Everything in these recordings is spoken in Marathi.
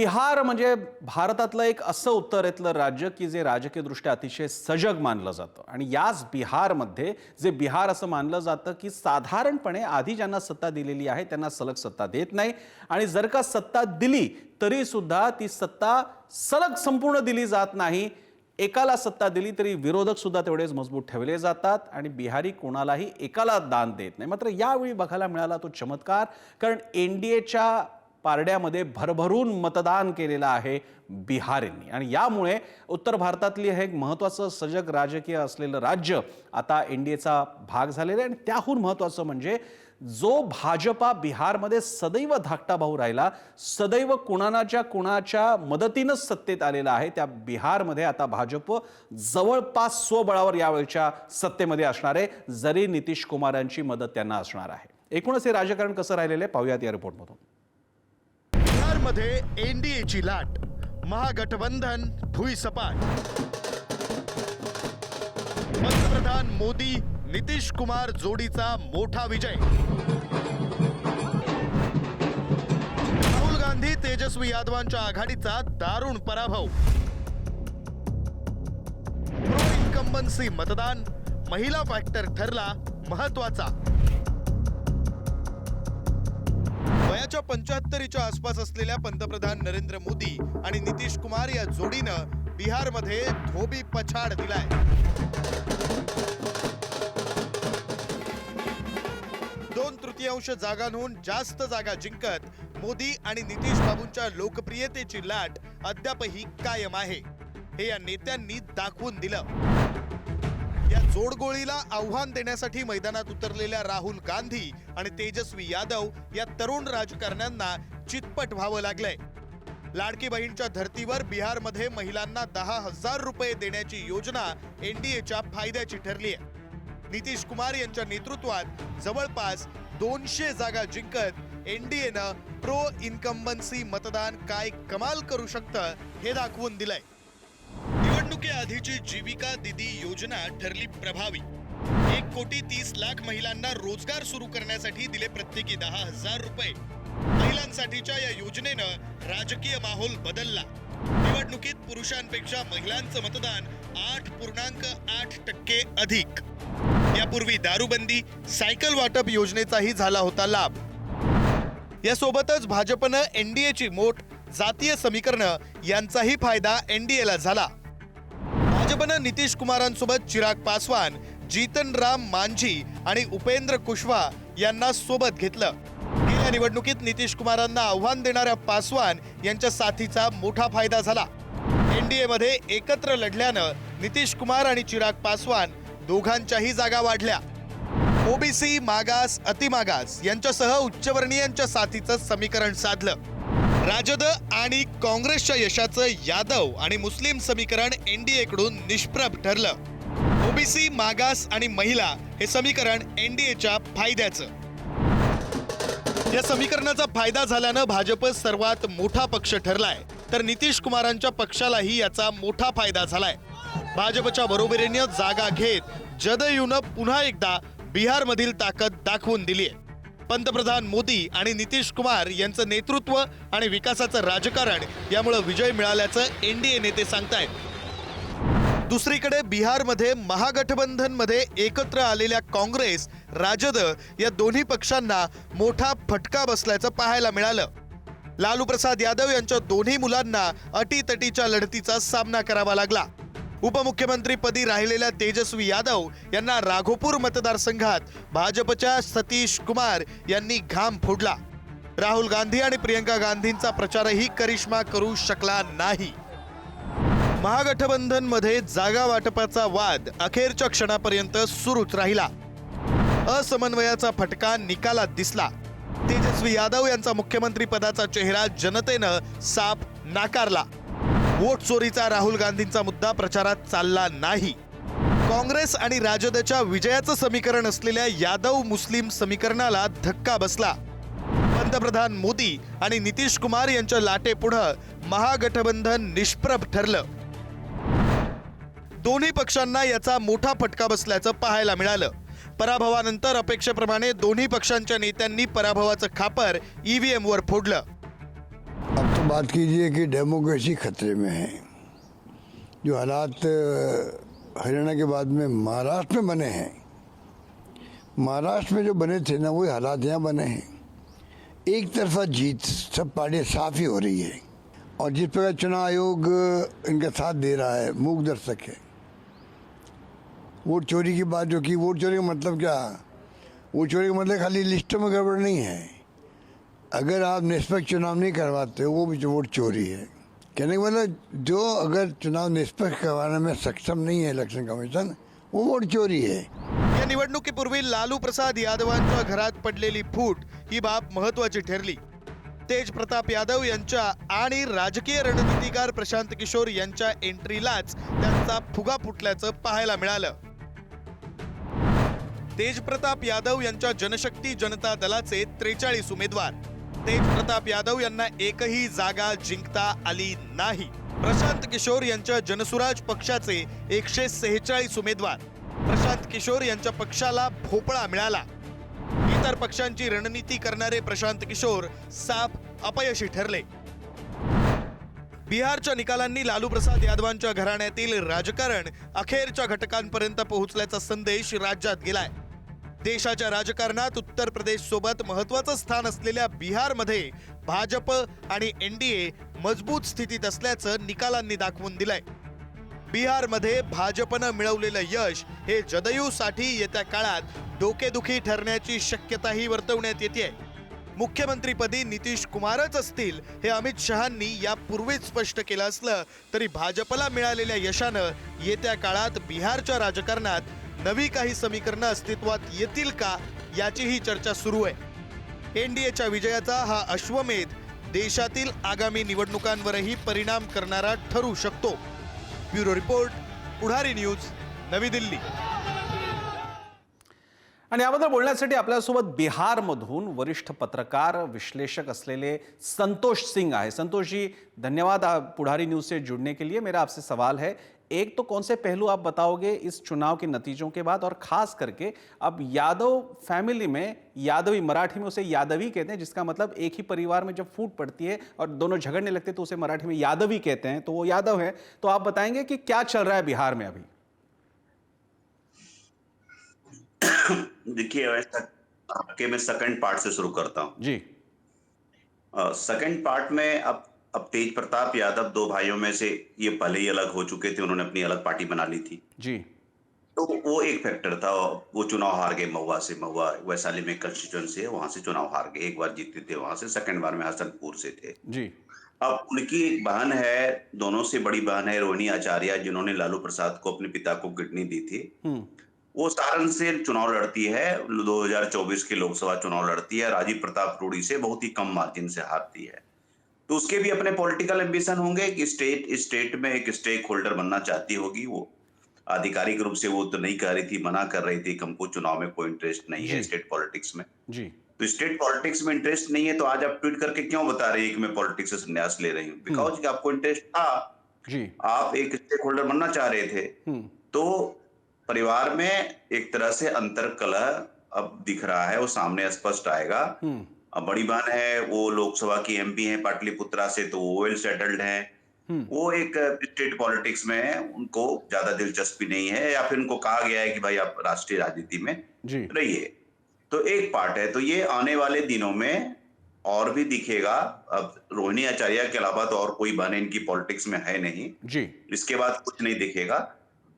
बिहार म्हणजे भारतातलं एक असं उत्तरेतलं राज्य की जे राजकीयदृष्ट्या अतिशय सजग मानलं जातं. आणि याच बिहारमध्ये जे बिहार असं मानलं जातं की साधारणपणे आधी ज्यांना सत्ता दिलेली आहे त्यांना सलग सत्ता देत नाही. आणि जर का सत्ता दिली तरीसुद्धा ती सत्ता सलग संपूर्ण दिली जात नाही. एकाला सत्ता दिली तरी विरोधक सुद्धा तेवढेच मजबूत ठेवले जातात. आणि बिहारी कोणालाही एकाला दान देत नाही. मात्र यावेळी बघायला मिळाला तो चमत्कार कारण एन डी एच्या पारड्यामध्ये भरभरून मतदान केलेलं आहे बिहारींनी. आणि यामुळे उत्तर भारतातली हे एक महत्त्वाचं सजग राजकीय असलेलं राज्य आता एन डी एचा भाग झालेला आहे. आणि त्याहून महत्त्वाचं म्हणजे जो भाजपा बिहारमध्ये सदैव धाकटा भाऊ राहिला सदैव कुणाच्या कुणाच्या मदतीनंच सत्तेत आलेला आहे त्या बिहारमध्ये आता भाजप जवळपास स्वबळावर यावेळच्या सत्तेमध्ये असणार आहे जरी नितीश कुमारांची मदत त्यांना असणार आहे. एकूणच हे राजकारण कसं राहिलेलं आहे पाहूयात या रिपोर्टमधून बिहारमध्ये एनडीएची लाट महागठबंधन भुईसपाट. पंतप्रधान मोदी नितीश कुमार जोडीचा मोठा विजय. राहुल गांधी तेजस्वी यादवांच्या आघाडीचा दारुण पराभव. प्रो इन्कम्बन्सी मतदान महिला फॅक्टर ठरला महत्त्वाचा. वयाच्या पंच्याहत्तरीच्या आसपास असलेल्या पंतप्रधान नरेंद्र मोदी आणि नितीश कुमार या जोडीनं बिहारमध्ये धोबी पछाड दिलाय. दोन तृतीयांश जागांहून जास्त जागा जिंकत मोदी आणि नितीश बाबूंच्या लोकप्रियतेची लाट अद्यापही कायम आहे. हे या नेत्यांनी दाखवून दिलं. या जोडगोळीला आव्हान देण्यासाठी मैदानात उतरलेल्या राहुल गांधी आणि तेजस्वी यादव या तरुण राजकारण्यांना चितपट व्हावं लागलंय. लाडकी बहीणच्या धर्तीवर बिहारमध्ये महिलांना दहा हजार रुपये देण्याची योजना एनडीएच्या फायद्याची ठरली आहे नितीश कुमार यांच्या नेतृत्वात जवळपास दोनशे जागा जिंकत एनडीएनं प्रो इन्कम्बन्सी मतदान काय कमाल करू शकतं हे दाखवून दिलंय. निवडणुकीआधीची जीविका दिदी योजना ठरली प्रभावी. एक कोटी तीस लाख महिलांना रोजगार सुरू करण्यासाठी दिले प्रत्येकी दहा हजार रुपये. महिलांसाठीच्या या योजनेनं राजकीय माहोल बदलला. निवडणुकीत पुरुषांपेक्षा महिलांचं मतदान आठ पूर्णांक आठ टक्के अधिक. यापूर्वी दारूबंदी सायकल वाटप योजनेचाही झाला होता लाभ. यासोबतच भाजपनं एनडीएची मोठ जातीय समीकरणं यांचाही फायदा एनडीएला झाला. भाजपनं नितीश कुमारांसोबत चिराग पासवान जीतन राम मांझी आणि उपेंद्र कुशवा यांना सोबत घेतलं. गेल्या निवडणुकीत नितीश कुमारांना आव्हान देणाऱ्या पासवान यांच्या साथीचा मोठा फायदा झाला. एनडीए मध्ये एकत्र लढल्यानं नितीश कुमार आणि चिराग पासवान दोघांच्याही जागा वाढल्या. ओबीसी मागास अतिमागास यांच्यासह उच्चवर्णीयांच्या साथीचं समीकरण साधलं. राजद आणि काँग्रेसच्या यशाचं यादव आणि मुस्लिम समीकरण एनडीएकडून निष्प्रभ ठरलं. ओबीसी मागास आणि महिला हे समीकरण एनडीएच्या फायद्याचं. या समीकरणाचा फायदा झाल्यानं भाजप सर्वात मोठा पक्ष ठरलाय. तर नितीश कुमारांच्या पक्षालाही याचा मोठा फायदा झालाय. भाजपच्या बरोबरीने जागा घेत जदयूनं पुन्हा एकदा बिहारमधील ताकद दाखवून दिली आहे पंतप्रधान मोदी आणि नितीश कुमार यांचं नेतृत्व आणि विकासाचं राजकारण यामुळं विजय मिळाल्याचं एनडीए नेते सांगतायत. दुसरीकडे बिहारमध्ये महागठबंधनमध्ये एकत्र आलेल्या काँग्रेस राजद या दोन्ही पक्षांना मोठा फटका बसल्याचं पाहायला मिळालं. लालू प्रसाद यादव यांच्या दोन्ही मुलांना अटीतटीच्या लढतीचा सामना करावा लागला. उपमुख्यमंत्रीपदी राहिलेल्या तेजस्वी यादव यांना राघोपूर मतदारसंघात भाजपच्या सतीश कुमार यांनी घाम फोडला. राहुल गांधी आणि प्रियंका गांधींचा प्रचारही करिश्मा करू शकला नाही. महागठबंधनमध्ये जागा वाटपाचा वाद अखेरच्या क्षणापर्यंत सुरूच राहिला. असमन्वयाचा फटका निकालात दिसला. तेजस्वी यादव यांचा मुख्यमंत्री पदाचा चेहरा जनतेनं साफ नाकारला. वोट चोरीचा राहुल गांधींचा मुद्दा प्रचारात चालला नाही. काँग्रेस आणि राजदच्या विजयाचं समीकरण असलेल्या यादव मुस्लिम समीकरणाला धक्का बसला. पंतप्रधान मोदी आणि नितीश कुमार यांच्या लाटेपुढं महागठबंधन निष्प्रभ ठरलं. दोन्ही पक्षांना याचा मोठा फटका बसल्याचं पाहायला मिळालं. पराभवानंतर अपेक्षेप्रमाणे दोन्ही पक्षांच्या नेत्यांनी पराभवाचं खापर ईव्हीएमवर फोडलं. बात कीजिए कि डेमोक्रेसी खतरे में है। जो हालात हरियाणा के बाद में महाराष्ट्र में बने हैं। महाराष्ट्र में जो बने थे ना, वही हालात यहाँ बने हैं। एक तरफा जीत, सब पार्टियाँ साफ़ ही हो रही है। और जिस प्रकार चुनाव आयोग इनका साथ दे रहा है मूक दर्शक है। वोट चोरी की बात जो की, वोट चोरी का मतलब क्या? वोट चोरी का मतलब खाली लिस्टों में गड़बड़ नहीं है। अगर आप निष्पक्ष चुनाव नहीं करवाते हो, वो भी वोट चोरी है। कहने का मतलब जो अगर चुनाव निष्पक्ष करवाने में सक्षम नहीं है इलेक्शन कमीशन वो वोट चोरी है। या निवडणुकीपूर्वी लालू प्रसाद यादवांच्या घरात पडलेली फूट ही बाब महत्वाची ठरली. तेज प्रताप यादव यांच्या आणि राजकीय रणनीतिकार प्रशांत किशोर यांच्या एंट्रीलाच त्यांचा फुगा फुटल्याचं पाहायला मिळालं. तेज प्रताप यादव यांच्या जनशक्ती जनता दलाचे त्रेचाळीस उमेदवार. तेज प्रताप यादव यांना एकही जागा जिंकता आली नाही. प्रशांत किशोर यांच्या जनसुराज पक्षाचे एकशे सेहेचाळीस उमेदवार. प्रशांत किशोर यांच्या पक्षाला भोपळा मिळाला. इतर पक्षांची रणनीती करणारे प्रशांत किशोर साफ अपयशी ठरले. बिहारच्या निकालांनी लालू प्रसाद यादवांच्या घराण्यातील राजकारण अखेरच्या घटकांपर्यंत पोहोचल्याचा संदेश राज्यात गेलाय. देशाच्या राजकारणात उत्तर प्रदेश सोबत महत्वाचं स्थान असलेल्या बिहारमध्ये भाजप आणि एनडीए मजबूत स्थितीत असल्याचं निकालांनी दाखवून दिलंय. बिहारमध्ये भाजपनं मिळवलेलं यश हे जदयूसाठी येत्या काळात डोकेदुखी ठरण्याची शक्यताही वर्तवण्यात येते मुख्यमंत्रीपदी नितीश कुमारच असतील हे अमित शहांनी यापूर्वीच स्पष्ट केलं असलं तरी भाजपला मिळालेल्या यशानं येत्या काळात बिहारच्या राजकारणात नवी काही समीकरणं अस्तित्वात येतील का याचीही चर्चा सुरू आहे. एनडीएच्या विजयाचा हा अश्वमेध देशातील आगामी निवडणुकांवरही परिणाम करणारा ठरू शकतो. ब्युरो रिपोर्ट पुढारी न्यूज नवी दिल्ली. आणि याबद्दल बोलण्यासाठी आपल्यासोबत बिहारमधून वरिष्ठ पत्रकार विश्लेषक असलेले संतोष सिंग आहे. संतोष जी धन्यवाद आप पुढ़ारी न्यूज से जुड़ने के लिए. मेरा आपसे सवाल है एक तो कौन से पहलू आप बताओगे इस चुनाव के नतीजों के बाद? और खास करके अब यादव फैमिली में यादवी मराठी में उसे यादवी कहते हैं जिसका मतलब एक ही परिवार में जब फूट पड़ती है और दोनों झगड़ने लगते हैं तो उसे मराठी में यादवी कहते हैं तो वो यादव है। तो आप बताएँगे कि क्या चल रहा है बिहार में अभी? देखिए आपके मैं सेकंड पार्ट से शुरू करता हूँ। जी। सेकंड पार्ट में अब अब तेज प्रताप यादव दो भाइयों में से ये पहले ही अलग हो चुके थे उन्होंने अपनी अलग पार्टी बना ली थी। जी। तो वो एक फैक्टर था वो चुनाव हार गए महुआ से महुआ वैशाली में कंस्टिट्यूंसी है वहाँ से चुनाव हार गए एक बार जीते थे वहाँ से सेकंड बार में हसनपुर से थे। जी। अब उनकी एक बहन है दोनों से बड़ी बहन है रोहिणी आचार्य जिन्होंने लालू प्रसाद को अपने पिता को किडनी दी थी। हम्म। वो सारण से चुनाव लड़ती है 2024 के लोकसभा चुनाव लड़ती है राजीव प्रताप रूडी से बहुत ही कम मार्जिन से हारती है। तो उसके भी अपने पॉलिटिकल एम्बिशन होंगे कि स्टेट स्टेट में एक स्टेक होल्डर बनना चाहती होगी वो। आधिकारिक रूप से वो तो नहीं कह रही थी मना कर रही थी कि हमको चुनाव में कोई इंटरेस्ट नहीं है स्टेट पॉलिटिक्स में। जी। तो स्टेट पॉलिटिक्स में इंटरेस्ट नहीं है तो आज आप ट्वीट करके क्यों बता रही है कि मैं पॉलिटिक्स से संन्यास ले रही हूँ? बिकॉज़ आपको इंटरेस्ट था। जी। आप एक स्टेक होल्डर बनना चाह रहे थे। हम्म। तो परिवार में एक तरह से अंतर कलह अब दिख रहा है वो सामने स्पष्ट आएगा। हम्म। अब बड़ी बहन है वो लोकसभा की एमपी हैं पाटलिपुत्रा से तो वो वेल सेटल्ड हैं। हम्म। वो एक स्टेट पॉलिटिक्स में उनको ज़्यादा दिलचस्पी नहीं है या फिर उनको कहा गया है कि भाई आप राष्ट्रीय राजनीति में रहिए। तो एक पार्ट है तो ये आने वाले दिनों में और भी दिखेगा। अब रोहिणी आचार्य के अलावा तो और कोई बहन इनकी पॉलिटिक्स में है नहीं। जी। इसके बाद कुछ नहीं दिखेगा।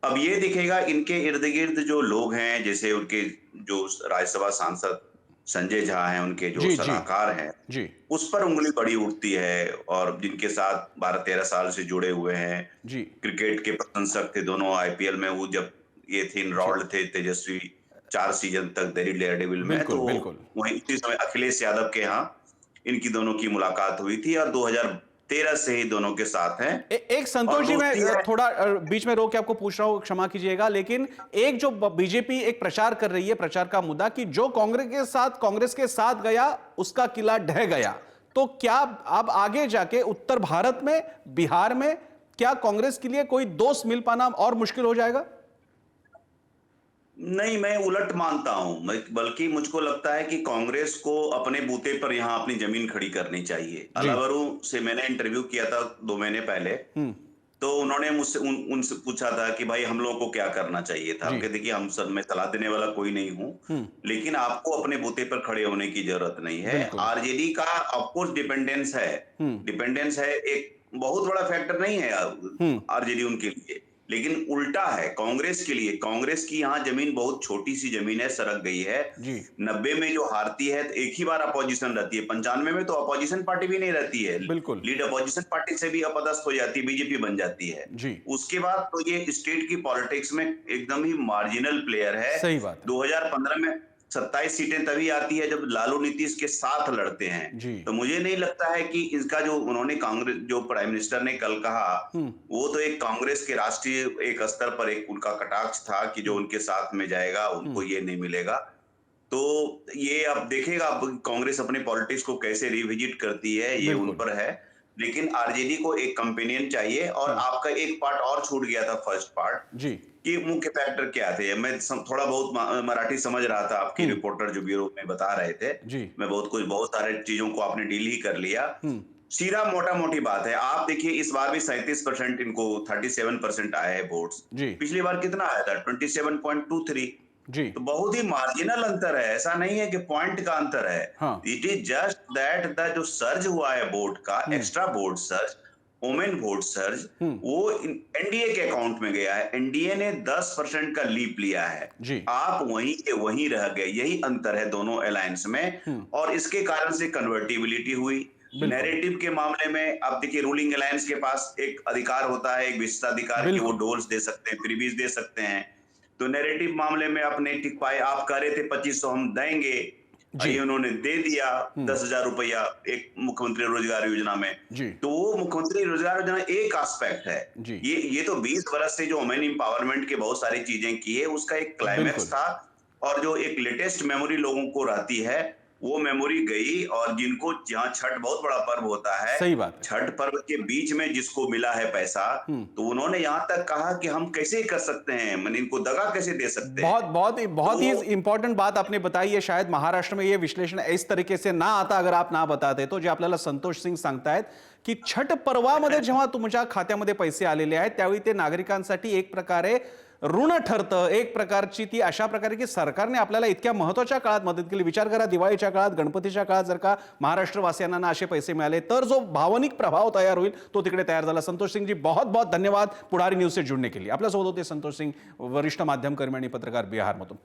अब ये दिखेगा इनके इर्द गिर्द जो लोग हैं जैसे उनके जो राज्यसभा सांसद संजय झा हैं उनके जो। सलाहकार हैं जी। उस पर उंगली बड़ी उठती है और जिनके साथ बारह तेरह साल से जुड़े हुए हैं जी। क्रिकेट के प्रशंसक थे दोनों आईपीएल में वो जब ये थे इनरोल्ड थे तेजस्वी चार सीज़न तक दिल्ली डेयरडेविल में तो वही वहीं उसी समय अखिलेश यादव के यहाँ इनकी दोनों की मुलाकात हुई थी और 2013 से ही दोनों के साथ हैं। ए, एक संतोष जी मैं थोड़ा बीच में रोक के आपको पूछ रहा हूँ क्षमा कीजिएगा लेकिन एक जो बीजेपी एक प्रचार कर रही है प्रचार का मुद्दा कि जो कांग्रेस के साथ कांग्रेस के साथ गया उसका किला ढह गया। तो क्या अब आगे जाके उत्तर भारत में बिहार में क्या कांग्रेस के लिए कोई दोस्त मिल पाना और मुश्किल हो जाएगा? नहीं मैं उलट मानता हूँ। बल्कि मुझको लगता है कि कांग्रेस को अपने बूते पर यहाँ अपनी ज़मीन खड़ी करनी चाहिए। अलावरू से मैंने इंटरव्यू किया था दो महीने पहले। हम्म, तो उन्होंने मुझसे उन, उनसे पूछा था कि भाई हम लोगों को क्या करना चाहिए था। कहते कि हम सब मैं सलाह देने वाला कोई नहीं हूँ। हम्म, लेकिन आपको अपने बूते पर खड़े होने की ज़रूरत नहीं है। आरजेडी का ऑफकोर्स डिपेंडेंस है। हम्म। डिपेंडेंस है एक बहुत बड़ा फैक्टर नहीं है हम्म। आरजेडी उनके लिए। लेकिन उल्टा है कांग्रेस के लिए। कांग्रेस की यहाँ ज़मीन बहुत छोटी सी ज़मीन है सरक गई है। नब्बे में जो हारती है तो एक ही बार अपोजिशन रहती है। पंचानवे में तो अपोजिशन पार्टी भी नहीं रहती है। बिल्कुल। लीड अपोजिशन पार्टी से भी अपदस्थ हो जाती है बीजेपी बन जाती है। जी। उसके बाद तो ये स्टेट की पॉलिटिक्स में एकदम ही मार्जिनल प्लेयर है। सही बात है। 2015 में 27 सीटें तभी आती है जब लालू नीतीश के साथ लड़ते हैं। तो मुझे नहीं लगता है कि इसका जो उन्होंने कांग्रेस जो प्राइम मिनिस्टर ने कल कहा हम्म। वो तो एक कांग्रेस के राष्ट्रीय एक स्तर पर एक उनका कटाक्ष था कि जो उनके साथ में जाएगा उनको हम्म। ये नहीं मिलेगा। तो ये अब देखेगा अब कांग्रेस अपने पॉलिटिक्स को कैसे रिविजिट करती है ये उन पर है। लेकिन आरजेडी को एक कंपेनियन चाहिए और हम्म। आपका एक पार्ट और छूट गया था फ़र्स्ट पार्ट जी। कि मुख्य फैक्टर क्या थे? मैं सम, थोड़ा बहुत मराठी समझ रहा था आपकी हम्म। रिपोर्टर जो ब्यूरो में बता रहे थे। मैं बहुत कुछ बहुत सारे चीज़ों को आपने डील ही कर लिया। हम्म, सीधा मोटा मोटी बात है। आप देखिए इस बार भी सैंतीस परसेंट इनको थर्टी सेवन परसेंट आया है वोट्स पिछली बार कितना आया था? Twenty seven point two three जी। तो बहुत ही मार्जिनल अंतर है। ऐसा नहीं है कि पॉइंट का अंतर है। हाँ। It is just that the जो सर्ज हुआ है बोर्ड का extra board surge women vote surge hmm. वो एनडीए के अकाउंट में गया है एनडीए ने 10 परसेंट का लीप लिया है आप वहीं के वहीं रह गए यही अंतर है दोनों अलायंस में हम्म। और इसके कारण से कन्वर्टिबिलिटी हुई। नैरेटिव के मामले में आप देखिए रूलिंग अलायंस के पास एक अधिकार होता है एक विशेषाधिकार कि वो। डोल्स दे सकते हैं फ्रीबीज दे सकते हैं तो नैरेटिव मामले में आप नहीं टिक पाए आप कह रहे थे पच्चीस हम देंगे। ये उन्होंने दे दिया दस हज़ार रुपया एक मुख्यमंत्री रोज़गार योजना में। तो वो मुख्यमंत्री रोज़गार योजना एक एस्पेक्ट है। ये ये तो 20 वर्ष से जो वोमेन एम्पावरमेंट के बहुत सारी चीज़ें की है उसका एक क्लाइमैक्स था। और जो एक लेटेस्ट मेमोरी लोगों को रहती है वो मेमोरी गई और जिनको जहाँ छठ बहुत बड़ा पर्व होता है सही बात छठ पर्व के बीच में जिसको मिला है पैसा हम्म। तो उन्होंने यहाँ तक कहा कि हम कैसे कर सकते हैं मैंने इनको दगा कैसे दे सकते हैं बहुत बहुत ही बहुत ही तो- इंपॉर्टंट बात आपने बताई है शायद महाराष्ट्र में ये विश्लेषण इस तरीके से ना आता अगर आप ना बताते तो जो आप संतोष सिंह सिंग सांगतायत की छठ पर्वामध्ये जेव्हा तुमच्या खात्यामध्ये पैसे आलेले आहेत त्यावेळी ते नागरिकांसाठी एक प्रकारे ऋण ठरतं एक प्रकारची ती अशा प्रकारे की सरकारने आपल्याला इतक्या महत्त्वाच्या काळात मदत केली. विचार करा दिवाळीच्या काळात गणपतीच्या काळात जर का महाराष्ट्रवासियांना असे पैसे मिळाले तर जो भावनिक प्रभाव तयार होईल तो तिकडे तयार झाला. संतोष सिंग जी बहुत बहुत धन्यवाद. पुढारी न्यूज से जुड़ने केली. आपल्यासोबत होते संतोष सिंग वरिष्ठ माध्यम कर्मी आणि पत्रकार बिहारमधून.